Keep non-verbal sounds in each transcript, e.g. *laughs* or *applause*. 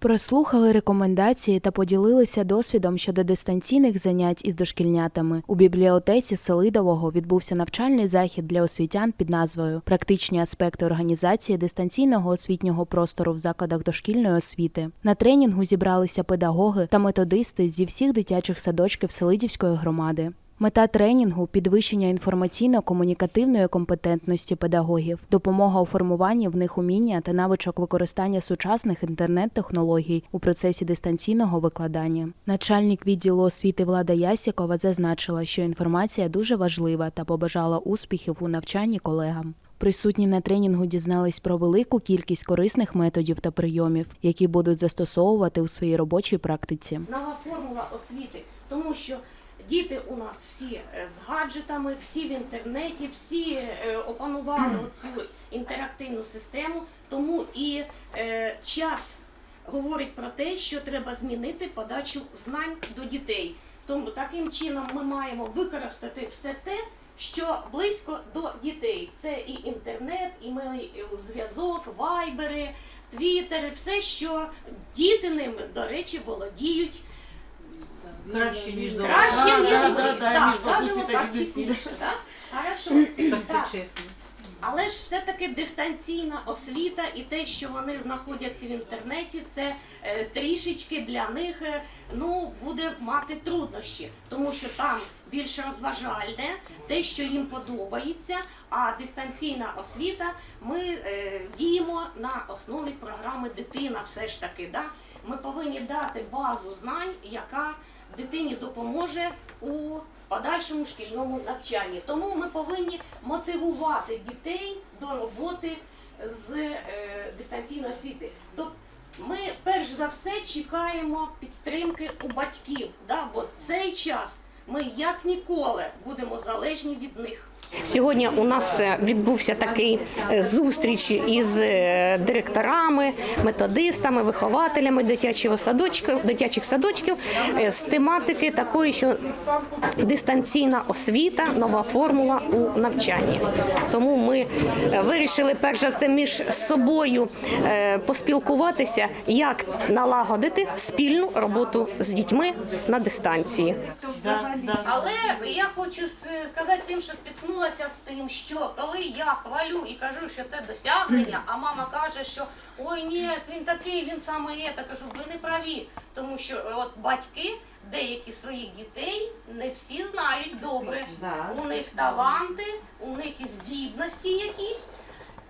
Прослухали рекомендації та поділилися досвідом щодо дистанційних занять із дошкільнятами. У бібліотеці Селидового відбувся навчальний захід для освітян під назвою Практичні аспекти організації дистанційного освітнього простору в закладах дошкільної освіти. На тренінгу зібралися педагоги та методисти зі всіх дитячих садочків Селидівської громади. Мета тренінгу підвищення інформаційно-комунікативної компетентності педагогів, допомога у формуванні в них уміння та навичок використання сучасних інтернет-технологій у процесі дистанційного викладання. Начальник відділу освіти Влада Ясікова зазначила, що інформація дуже важлива та побажала успіхів у навчанні колегам. Присутні на тренінгу дізнались про велику кількість корисних методів та прийомів, які будуть застосовувати у своїй робочій практиці. нова формула освіти, тому що діти у нас всі е, з гаджетами, всі в інтернеті, всі е, опанували оцю інтерактивну систему, тому і е, час говорить про те, що треба змінити подачу знань до дітей. Тому таким чином ми маємо використати все те, що близько до дітей. Це і інтернет, і мейл- зв'язок, вайбери, твіттери, все, що діти ним, до речі, володіють Краще, ніж до краще, ніж да, ми. да, да, Так, ніж бабусі та так дідусі. чесніше, так? Хорошо. Так це Так. чесно. Але ж все-таки дистанційна освіта і те, що вони знаходяться в інтернеті, це е, трішечки для них е, ну, буде мати труднощі, тому що там більш розважальне, те, що їм подобається, а дистанційна освіта ми е, діємо на основі програми Дитина все ж таки. Да? Ми повинні дати базу знань, яка дитині допоможе у подальшому шкільному навчанні. Тому ми повинні мотивувати дітей до роботи з е, дистанційної освіти. Тобто ми перш за все чекаємо підтримки у батьків, да? бо цей час ми як ніколи будемо залежні від них. Сьогодні у нас е, відбувся такий е, зустріч із е, директорами, методистами, вихователями дитячого садочку, дитячих садочків з тематики такої, що дистанційна освіта, нова формула у навчанні. Тому ми вирішили перш за все між собою поспілкуватися, як налагодити спільну роботу з дітьми на дистанції. Але я хочу сказати тим, що спіткнулася з тим, що коли я хвалю і кажу, що це досягнення, а мама каже, що ой, ні, він такий, він саме є, та кажу, ви не праві. Тому що от батьки деякі своїх дітей не всі знають добре. Да. У них таланти, у них і здібності якісь.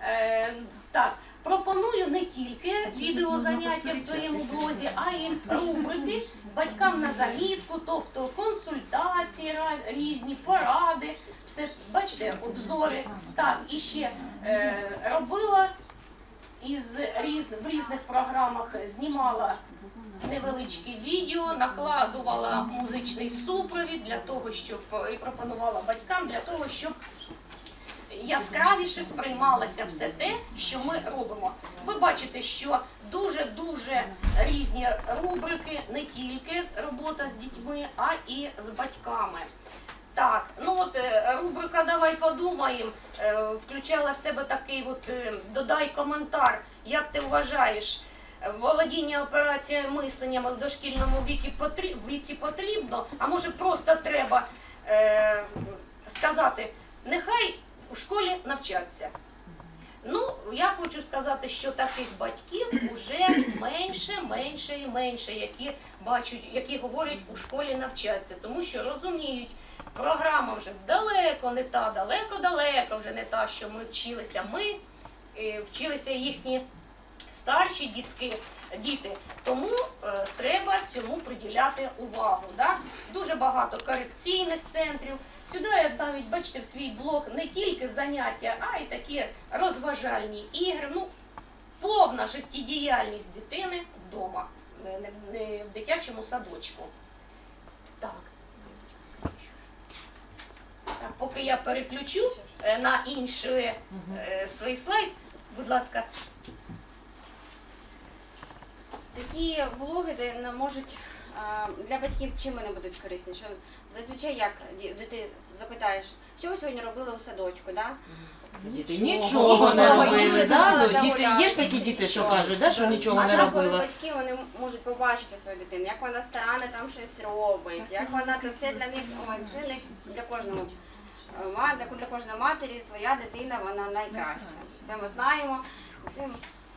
Е, так, пропоную не тільки відеозаняття в своєму блозі, а й рубрики батькам на замітку, тобто консультації різні, поради, все, бачите, обзори. Так, і ще е, робила із різ, в різних програмах знімала невеличкі відео, накладувала музичний супровід для того, щоб і пропонувала батькам для того, щоб яскравіше сприймалося все те, що ми робимо. Ви бачите, що дуже дуже різні рубрики, не тільки робота з дітьми, а і з батьками. Так, ну от е, рубрика Давай подумаємо е, включала в себе такий от е, додай коментар. Як ти вважаєш, володіння операціями мисленням в дошкільному віці, віці потрібно, а може просто треба е, сказати, нехай у школі навчаться. Ну, я хочу сказати, що таких батьків уже менше, менше і менше, які бачать, які говорять у школі навчаться, тому що розуміють, програма вже далеко не та, далеко-далеко вже не та, що ми вчилися. Ми е, вчилися їхні старші дітки, діти. Тому е, треба цьому приділяти увагу. Да? Дуже багато корекційних центрів. Сюди я навіть бачите в свій блог не тільки заняття, а й такі розважальні ігри. Ну, повна життєдіяльність дитини вдома, не, в дитячому садочку. Так. Так, поки я переключу е, на інший е, свій слайд, будь ласка, такі блоги, де не можуть для батьків чим вони будуть корисні? Що зазвичай як ді- дити запитаєш, що ви сьогодні робили у садочку, да? Діти Нічого. нічого не робили. Да? Ну, Діти, є ж такі діти, що кажуть, да, що нічого а не там, коли батьки вони можуть побачити свою дитину, як вона старанно там щось робить, як вона це для них, ой, це не для кожного. е, Для для кожної матері своя дитина вона найкраща. Це ми знаємо. Це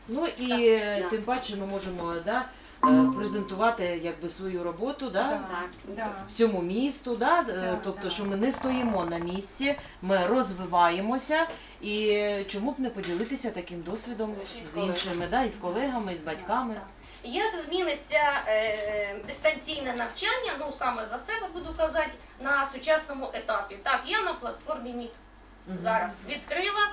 Ну і Так, е, тим паче ми можемо да, е, презентувати якби свою роботу да, так. Да. всьому місту, да, е, Да, тобто, да. що ми не стоїмо на місці, ми розвиваємося. І е, чому б не поділитися таким досвідом з з іншими, да, і з колегами, і з батьками. Як зміниться е, дистанційне навчання, ну саме за себе буду казати, на сучасному етапі. Так, я на платформі Мгм. зараз відкрила.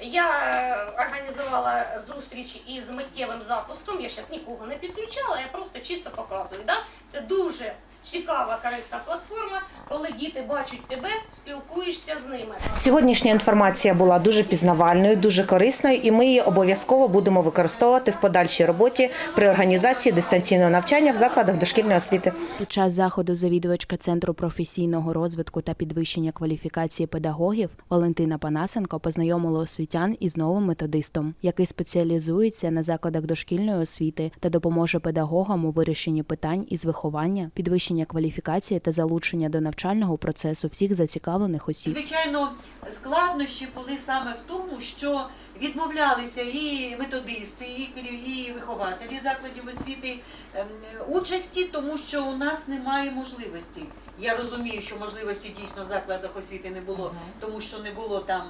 Я е, організувала зустріч із миттєвим запуском. Я зараз нікого не підключала, я просто чисто показую. Да? Це дуже цікава, корисна платформа, коли діти бачать тебе, спілкуєшся з ними. Сьогоднішня інформація була дуже пізнавальною, дуже корисною, і ми її обов'язково будемо використовувати в подальшій роботі при організації дистанційного навчання в закладах дошкільної освіти. Під час заходу завідувачка Центру професійного розвитку та підвищення кваліфікації педагогів Валентина Панасенко познайомила освітян із новим методистом, який спеціалізується на закладах дошкільної освіти та допоможе педагогам у вирішенні питань із виховання, підвищення кваліфікації та залучення до навчального процесу всіх зацікавлених осіб. Звичайно, складнощі були саме в тому, що відмовлялися і методисти, і керів- і вихователі закладів освіти ем, участі, тому що у нас немає можливості. Я розумію, що можливості дійсно в закладах освіти не було, тому що не було там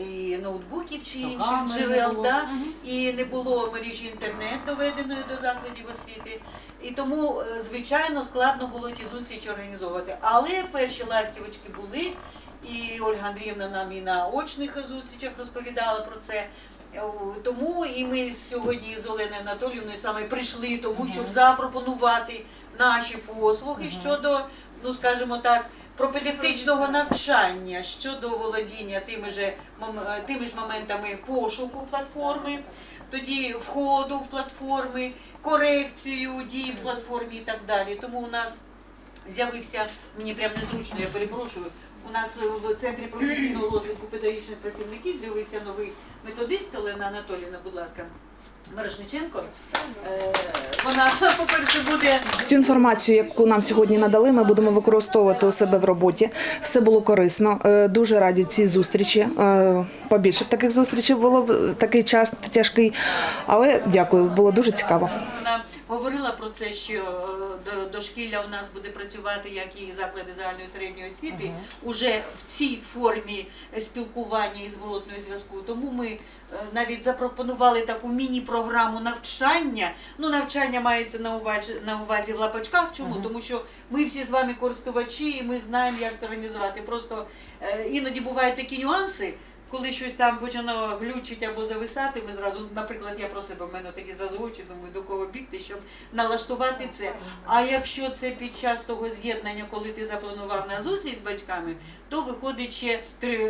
і ноутбуків чи інших джерел, да? І не було мережі інтернет доведеної до закладів освіти. І тому, е, звичайно, складно було ті зустрічі організовувати. Але перші ластівочки були, і Ольга Андріївна нам і на очних зустрічах розповідала про це. Е, Тому і ми сьогодні з Оленою Анатоліївною саме прийшли, тому щоб запропонувати наші послуги щодо, ну скажімо так, пропедевтичного навчання щодо володіння тими ж, е, тими ж моментами пошуку платформи, тоді входу в платформи, корекцію дій в платформі і так далі. Тому у нас з'явився, мені прям незручно, я перепрошую. У нас в центрі професійного розвитку педагогічних працівників з'явився новий методист Олена Анатоліївна, будь ласка, Мирошниченко. Е, Вона, *laughs* по-перше, буде Всю інформацію, яку нам сьогодні надали, ми будемо використовувати у себе в роботі. Все було корисно. Е, Дуже раді цій зустрічі. Е, Побільше б таких зустрічей було такий час тяжкий. Але дякую, було дуже цікаво. Говорила про це, що е, до- дошкілля у нас буде працювати, як і заклади загальної середньої освіти, уже в цій формі спілкування і зворотної зв'язку. Тому ми е, навіть запропонували таку міні-програму навчання. Ну, навчання мається на увазі, на увазі в лапочках. Чому? Тому що ми всі з вами користувачі, і ми знаємо, як це організувати. Просто е, іноді бувають такі нюанси. Коли щось там починало глючити або зависати, ми зразу, наприклад, я про себе, в мене такі зразу очі, думаю, до кого бігти, щоб налаштувати це. А якщо це під час того з'єднання, коли ти запланував на зустріч з батьками, то виходить ще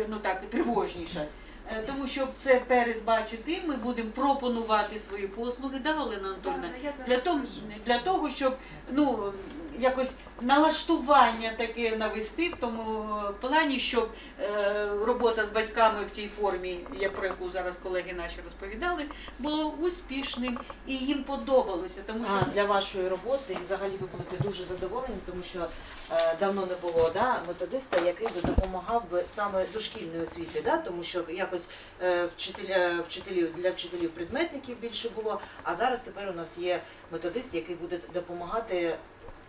ну так, тривожніше. Е, Тому щоб це передбачити, ми будемо пропонувати свої послуги, да, Олена Анатольовна? Для того, для того, щоб ну, якось налаштування таке навести в тому плані, щоб е, робота з батьками в тій формі, про яку зараз колеги наші розповідали, було успішним і їм подобалося. Тому що А, для вашої роботи і взагалі ви будете дуже задоволені, тому що е, давно не було да, методиста, який би допомагав би саме дошкільної освіти, да, тому що якось е, вчителя, вчителів для вчителів предметників більше було. А зараз тепер у нас є методист, який буде допомагати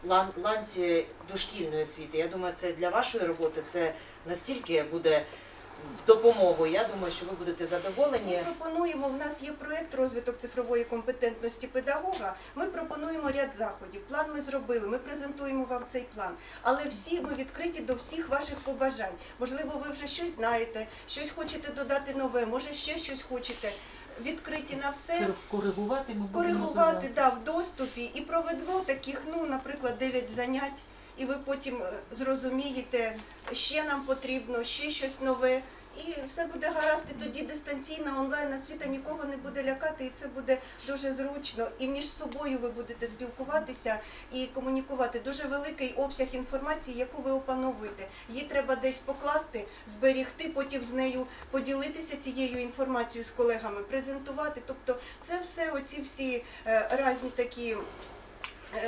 лан, ланці дошкільної освіти. Я думаю, це для вашої роботи це настільки буде в допомогу. Я думаю, що ви будете задоволені. Ми пропонуємо, в нас є проєкт розвиток цифрової компетентності педагога. Ми пропонуємо ряд заходів. План ми зробили, ми презентуємо вам цей план. Але всі ми відкриті до всіх ваших побажань. Можливо, ви вже щось знаєте, щось хочете додати нове, може ще щось хочете. Відкриті на все. коригувати ми Коригувати да, в доступі і проведемо таких, ну, наприклад, 9 занять, і ви потім е, зрозумієте, ще нам потрібно, ще щось нове. І все буде гаразд. І тоді дистанційна онлайн освіта нікого не буде лякати, і це буде дуже зручно. І між собою ви будете спілкуватися і комунікувати. Дуже великий обсяг інформації, яку ви опановуєте. Її треба десь покласти, зберігти, потім з нею поділитися цією інформацією з колегами, презентувати. Тобто, це все оці всі е, різні такі.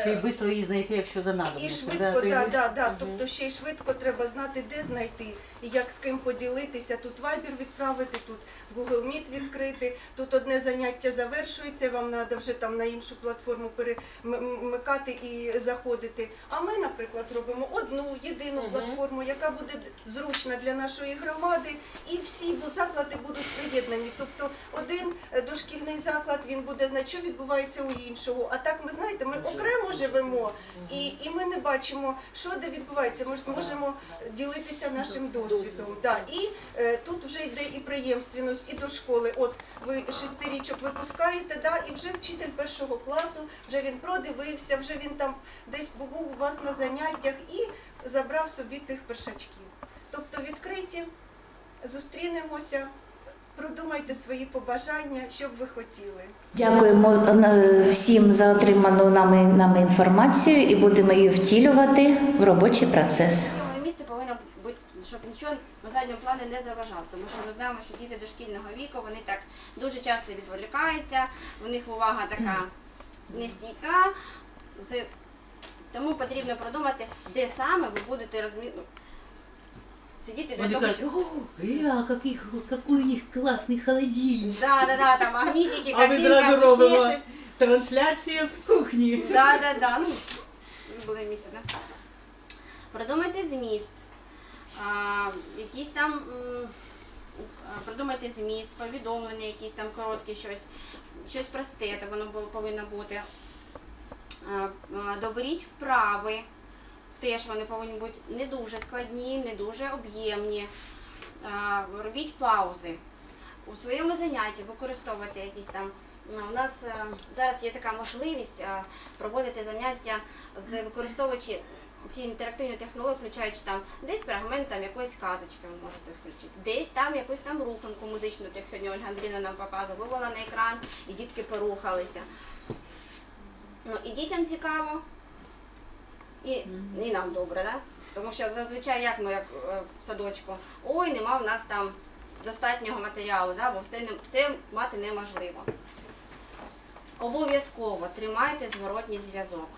Ще й швидко її знайти, якщо за і швидко, да, да. Мгм. Тобто ще й швидко треба знати, де знайти і як з ким поділитися. Тут Viber відправити, тут в Google Meet відкрити. Тут одне заняття завершується. Вам треба вже там на іншу платформу перемикати і заходити. А ми, наприклад, зробимо одну єдину платформу, яка буде зручна для нашої громади, і всі бу- заклади будуть приєднані. Тобто один е, дошкільний заклад він буде знати, що відбувається у іншого. А так ми знаєте, ми окремо живемо. І, і ми не бачимо, що де відбувається. Ми ж зможемо ділитися нашим досвідом. Да. І е, тут вже йде і преємственність, і до школи. От ви шестирічок випускаєте, да, і вже вчитель першого класу, вже він продивився, вже він там десь був у вас на заняттях і забрав собі тих першачків. Тобто відкриті, зустрінемося, продумайте свої побажання, що б ви хотіли. Дякуємо е, всім за отриману нами, нами інформацію і будемо її втілювати в робочий процес. Місце повинно бути, щоб нічого на задньому плані не заважало, тому що ми знаємо, що діти дошкільного віку вони так дуже часто відволікаються, в них увага така нестійка. З- Тому потрібно продумати, де саме ви будете розмі... для Вони того, кажуть, о, ля, який, який у них класний холодильник. Да, да, да, там А ми картинка зразу ще робимо. Трансляція з кухні. Да, да, да. Ну, були місце, да. Продумайте зміст. А, якісь там м, а, продумайте зміст, повідомлення, якісь там короткі щось, щось просте, то воно було, повинно бути. А, а, доберіть вправи. Теж вони повинні бути не дуже складні, не дуже об'ємні. Робіть паузи. У своєму занятті використовуйте якісь там. ну, У нас е, зараз є така можливість е, проводити заняття з використовуючи ці інтерактивні технології, включаючи там десь фрагмент там якоїсь казочки ви можете включити, десь там якусь там руханку музичну, як сьогодні Ольга Андрійовна нам показувала, вивела на екран і дітки порухалися. Ну і дітям цікаво, і, і нам добре, да? Тому що зазвичай як ми як е, в садочку, ой, нема в нас там достатнього матеріалу, да? бо все, не, все мати неможливо. Обов'язково тримайте зворотній зв'язок.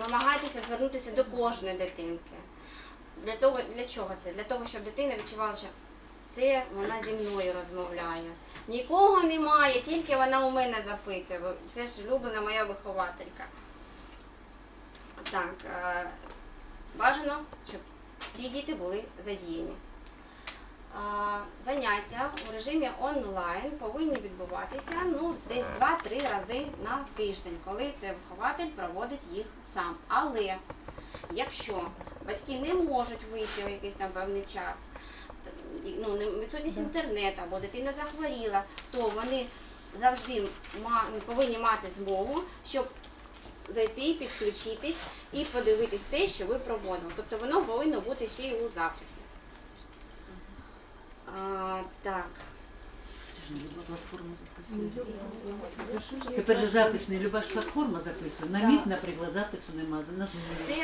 Намагайтеся звернутися до кожної дитинки. Для того, для чого це? Для того, щоб дитина відчувала, що це вона зі мною розмовляє. Нікого немає, тільки вона у мене запитує. Це ж улюблена моя вихователька. Так, е, бажано, щоб всі діти були задіяні. Заняття у режимі онлайн повинні відбуватися ну, десь 2-3 рази на тиждень, коли цей вихователь проводить їх сам. Але якщо батьки не можуть вийти у якийсь там певний час, ну, не- відсутність інтернету або дитина захворіла, то вони завжди повинні мати змогу, щоб зайти, підключитись і подивитись те, що ви проводили. Тобто воно повинно бути ще й у записі. А, так. Це ж не люба платформа записує. Тепер же запис не люба ж платформа записує. На міт, наприклад, запису нема. На Zoom. Це,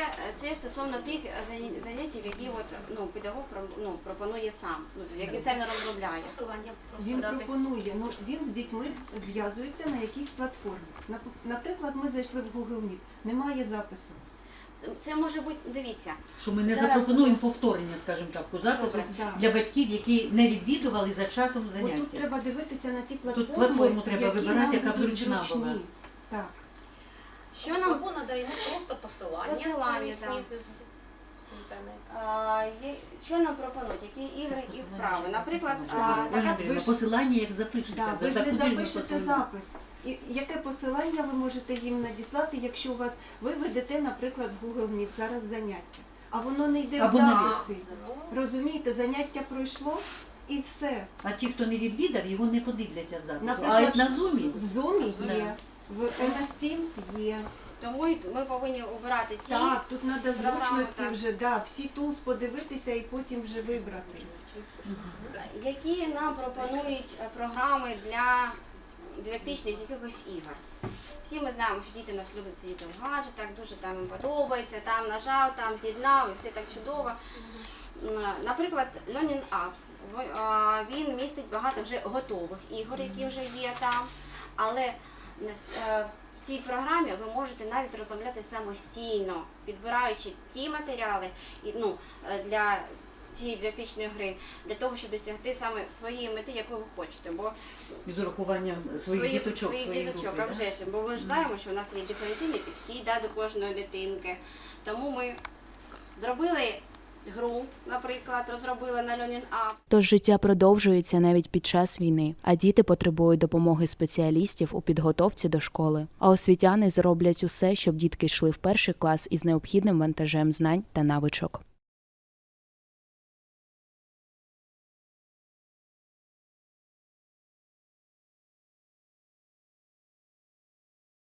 це стосовно тих заня- заняттів, які от, ну, педагог про- ну, пропонує сам, ну, які сам розробляє. Він пропонує, ну він з дітьми зв'язується на якійсь платформі. Нап- Наприклад, ми зайшли в Google Meet, немає запису. Це може бути, дивіться, Що ми не Зараз запропонуємо повторення, скажімо так, у запису Добре. Да. для батьків, які не відвідували за часом Бо тут треба дивитися на ті платформи, платформу треба які вибирати, нам яка б будуть зручна зручні. була. Так. що нам Або надаємо просто посилання, Посилання, да. з інтернету. а, є- що нам пропонують, які ігри і вправи. Наприклад, а, Ольга така Андріївна, ви посилання як запишеться. Да, ви ж не запишете запис. І яке посилання ви можете їм надіслати, якщо у вас ви ведете, наприклад, в Google Meet зараз заняття, а воно не йде Або в на записи. Розумієте, заняття пройшло і все. А ті, хто не відвідав, його не подивляться в запису. А Наприклад, от на зумі В Zoom Да. є, в MS Teams є. Тому й ми повинні обирати ті. Так, тут треба Програми, зручності так. вже, да, всі тулс подивитися і потім вже вибрати. які нам пропонують е, програми для дидактичних якихось ігор. Всі ми знаємо, що діти у нас люблять сидіти в гаджетах, дуже там їм подобається, там нажав, там з'єднав і все так чудово. Наприклад, Learning Apps, він містить багато вже готових ігор, які вже є там, але в е, цій програмі ви можете навіть розробляти самостійно, підбираючи ті матеріали ну, е, для цієї дидактичної гри, для того, щоб досягти саме своєї мети, яку ви хочете. Бо З урахуванням своїх діточок, своїх діточок, групи, а вже ж, бо ми ж знаємо, що у нас є диференційний підхід да, до кожної дитинки. Тому ми зробили гру, наприклад, розробили на Learning Apps. Тож життя продовжується навіть під час війни, а діти потребують допомоги спеціалістів у підготовці до школи. А освітяни зроблять усе, щоб дітки йшли в перший клас із необхідним вантажем знань та навичок.